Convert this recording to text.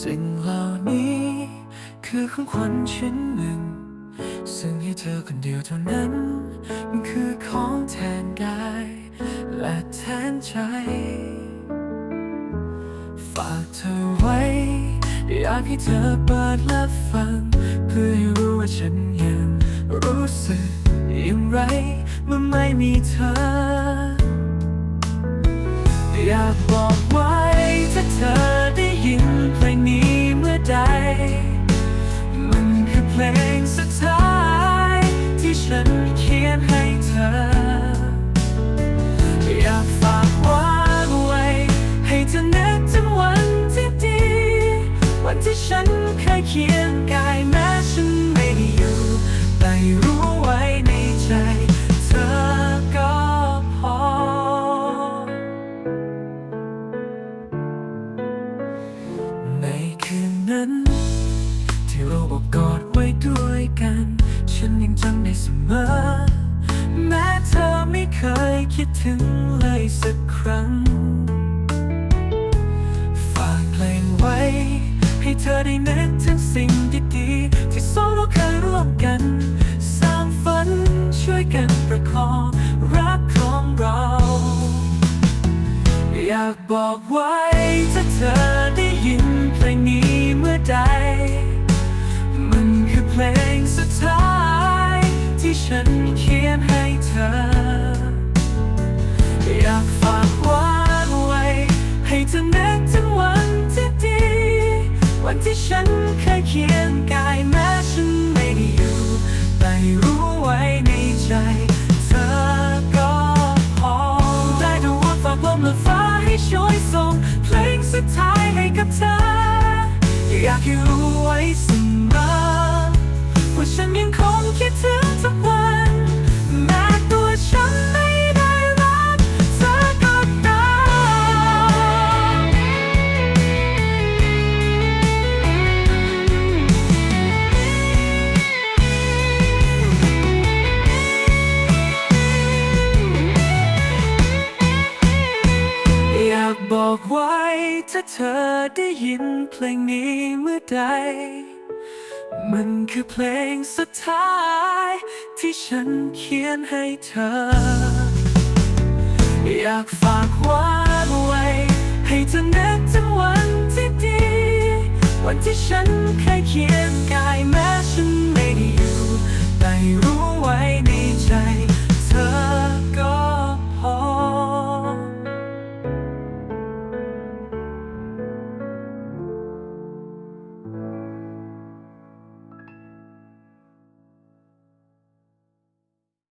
สิ่งเหล่านี้คือของขวัญชิ้นหนึ่ง ซึ่งให้เธอคนเดียวเท่านั้น มันคือของแทนกายและแทนใจ ฝากเธอไว้ อยากให้เธอเปิดและฟัง เพื่อให้รู้ว่าฉันยังรู้สึกอย่างไรเมื่อไม่มีเธอ เคียงกายแม้ฉันไม่ได้อยู่ แต่รู้ไว้ในใจ เธอก็พอ ในคืนนั้น ที่เราบอกกอดไว้ด้วยกัน ฉันยังจำได้เสมอ แม้เธอไม่เคยคิดถึงเลยสักครั้ง เธอได้นึกถึงสิ่งดีๆที่สองเราเคยร่วมกัน สร้างฝันช่วยกันประคองรักของเรา อยากบอกไว้ถ้าเธอได้ยินเพลงนี้เมื่อใด มันคือเพลงสุดท้าย ที่ฉันเขียนให้เธอ อยากฝากไว้ วันที่ฉันเคยเคียงกายแม้ฉันไม่ได้อยู่ แต่รู้ไว้ในใจ เธอก็พอได้แต่วอนฝากลมและฟ้าให้ช่วยส่ง เพลงสุดท้ายให้กับเธอ อยากให้รู้ไว้เสมอว่าฉันยังคงคิดถึง บอกไว้ ถ้าเธอได้ยินเพลงนี้เมื่อใด มันคือเพลงสุดท้าย ที่ฉันเขียนให้เธอ อยากฝากไว้ไว้ ให้เธอนึกถึงวันที่ดี วันที่ฉันเคยเคียงกายแม้ฉัน